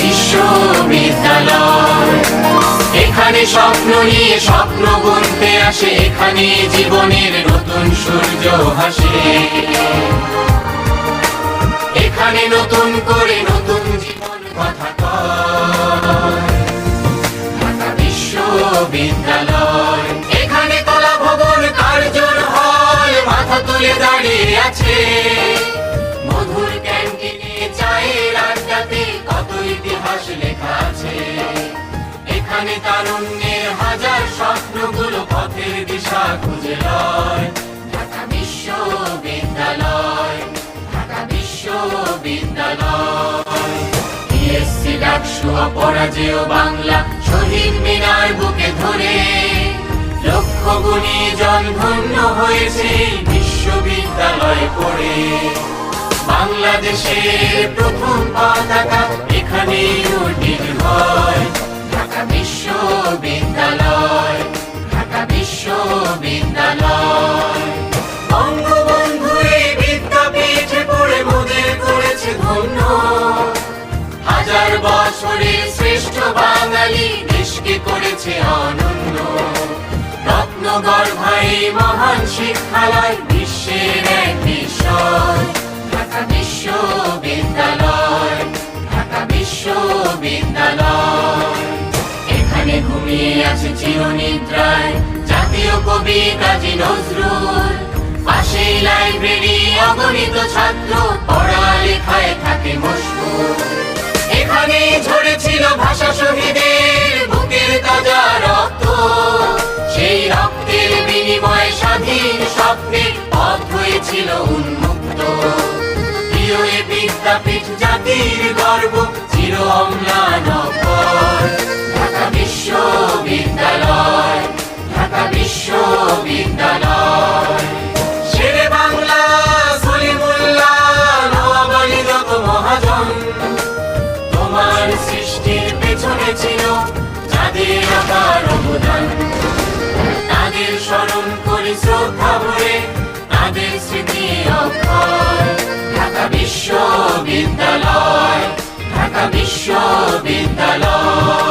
বিশ্ববিদ্যালয় এখানে স্বপ্ন নিয়ে স্বপ্ন বলতে আসে, এখানে জীবনের নতুন সূর্য হাসে এখানে নতুন করে নতুন জীবন কথা বিশ্ববিদ্যালয়, এখানে কলা ভবন কার্জন হল মাথা তুলে দাঁড়িয়ে আছে। ইতিহাস লেখা আছে। এখানে তারুণ্যের হাজার স্বপ্নগুলো পথের দিশা খুঁজে লয়। ঢাকা বিশ্ববিদ্যালয় ঢাকা বিশ্ববিদ্যালয়। বিএসসি ডাকসু অপরাজেয় বাংলা শহীদ মিনার বুকে ধরে। লক্ষ গুণী জন ধন্য হয়েছে বিশ্ববিদ্যালয় পড়ে। বাংলাদেশের প্রথম পতাকা এখানে বিশ্ববিদ্যালয় বঙ্গবন্ধু এই বিদ্যাপীঠে পড়ে মোদের করেছে ধন্য। হাজার বছরের শ্রেষ্ঠ বাঙালি দেশকে করেছে অনন্য। রত্ন মহান শিক্ষালয় বিশ্বের এক বিষয় ঢাকা বিশ্ববিদ্যালয় ঢাকা বিশ্ববিদ্যালয়। এখানে ঘুমিয়ে আছে চিরনিদ্রায় জাতীয় কবি কাজী নজরুল। পাশেই লাইব্রেরি অগণিত ছাত্র, পড়ালেখায় থাকে মশগুল এখানে ঝরেছিল ভাষা শহীদের বুকের তাজা রক্ত। সেই রক্তের বিনিময়ে স্বাধীন স্বপ্নে পথ হয়েছিল উন্মুক্ত। প্রিয় এ বিদ্যাপীঠ জাতির গর্ব, চির অম্লান। ছিল যাদের আকার অবদান। তাদের স্মরণ করি শ্রদ্ধা ভরে, তাদের স্মৃতি ঢাকা বিশ্ববিদ্যালয় ঢাকা বিশ্ববিদ্যালয়।